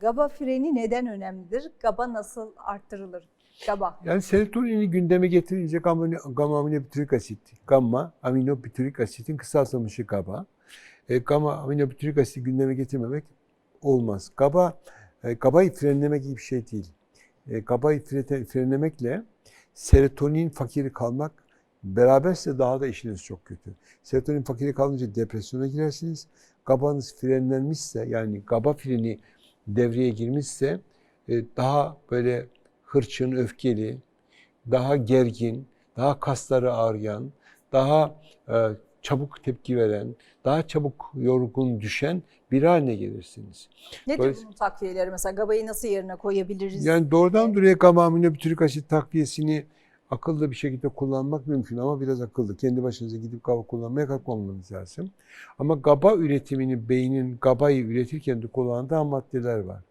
GABA freni neden önemlidir? GABA nasıl arttırılır? GABA. Yani serotonini gündeme getirince gamma, aminobutyrik asit, gamma aminobutyrik asitin kısaltılmışı GABA. E, gamma aminobutyrik asiti gündeme getirmemek olmaz. GABA, e, GABA'yı frenlemek gibi bir şey değil. E, GABA'yı fre- frenlemekle serotonin fakiri kalmak beraberse daha da işiniz çok kötü. Serotonin fakiri kalınca depresyona girersiniz. GABA'nız frenlenmişse yani GABA freni devreye girmişse e, daha böyle hırçın, öfkeli, daha gergin, daha kasları ağrıyan, daha e, çabuk tepki veren, daha çabuk yorgun düşen bir haline gelirsiniz. Nedir Dolayısıyla- bunun takviyeleri? Mesela GABA'yı nasıl yerine koyabiliriz? Yani doğrudan doğruya gamma aminobutyrik asit takviyesini akıllı bir şekilde kullanmak mümkün ama biraz akıllı. Kendi başınıza gidip GABA kullanmaya kalkmamanız lazım. Ama GABA üretimini beynin GABA'yı üretirken de kullandığı ham maddeler var.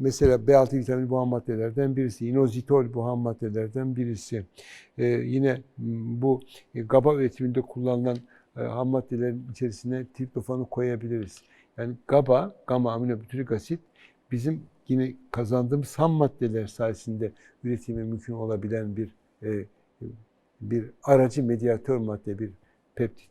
Mesela B6 vitamini bu ham maddelerden birisi. Inositol bu ham maddelerden birisi. Ee, yine bu e, GABA üretiminde kullanılan e, ham maddelerin içerisine triptofanı koyabiliriz. Yani GABA, gamma aminobutyrik asit bizim yine kazandığımız ham maddeler sayesinde üretimi mümkün olabilen bir e, bir aracı medyatör madde, bir peptit.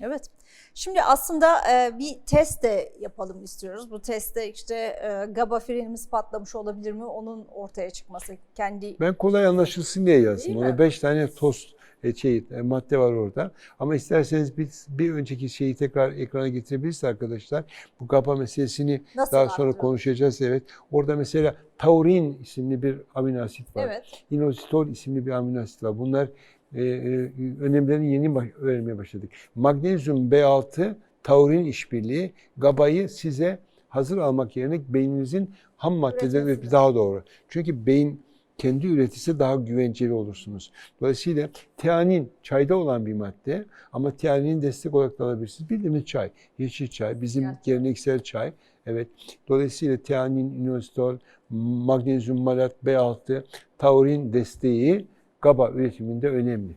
Evet. Şimdi aslında e, bir test de yapalım istiyoruz. Bu testte işte e, GABA frenimiz patlamış olabilir mi? Onun ortaya çıkması kendi Ben kolay anlaşılsın diye yazdım. Ona beş tane toz e, şey, e, madde var orada. Ama isterseniz bir, bir önceki şeyi tekrar ekrana getirebiliriz arkadaşlar. Bu GABA meselesini nasıl daha sonra arttırılır? konuşacağız. Evet. Orada mesela taurin isimli bir amino asit var. Evet. inositol isimli bir amino asit var. Bunlar e, e, önemlerini yeni baş- öğrenmeye başladık. Magnezyum B6 taurin işbirliği GABA'yı size hazır almak yerine beyninizin ham maddeden daha doğru. Çünkü beyin kendi üretirse daha güvenceli olursunuz. Dolayısıyla teanin çayda olan bir madde ama teaninin destek olarak da alabilirsiniz. Bildiğimiz çay, yeşil çay, bizim Gerçekten. geleneksel çay. Evet. Dolayısıyla teanin, inositol, magnezyum malat, B6, taurin desteği GABA üretiminde önemli.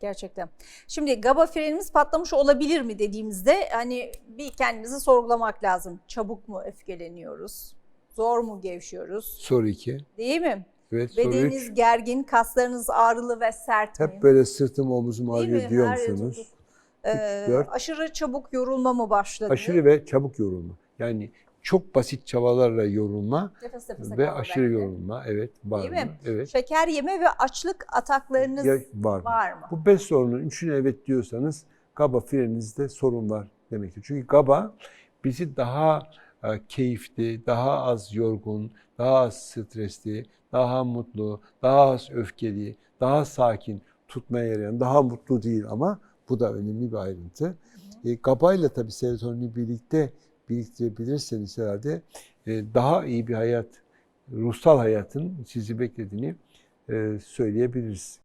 Gerçekten. Şimdi GABA frenimiz patlamış olabilir mi dediğimizde hani bir kendimizi sorgulamak lazım. Çabuk mu öfkeleniyoruz? Zor mu gevşiyoruz? Soru 2. Değil mi? Evet, soru Bedeniniz 3. gergin, kaslarınız ağrılı ve sert mi? Hep böyle sırtım omuzum ağrıyor diyor Her musunuz? Ee, dört. aşırı çabuk yorulma mı başladı? Aşırı ve çabuk yorulma. Yani çok basit çabalarla yorulma nefes nefese ve kalma aşırı belki. yorulma. Evet, var Değil mı? mi? Evet. Şeker yeme ve açlık ataklarınız Ya, var mı? var mı? Bu beş sorunun üçüne evet diyorsanız GABA freninizde sorun var demektir. Çünkü GABA bizi daha e, keyifli, daha az yorgun, daha az stresli, daha mutlu, daha az öfkeli, daha sakin tutmaya yarayan, daha mutlu değil ama bu da önemli bir ayrıntı. E, GABA ile tabii serotonini birlikte biriktirebilirseniz herhalde e, daha iyi bir hayat, ruhsal hayatın sizi beklediğini e, söyleyebiliriz.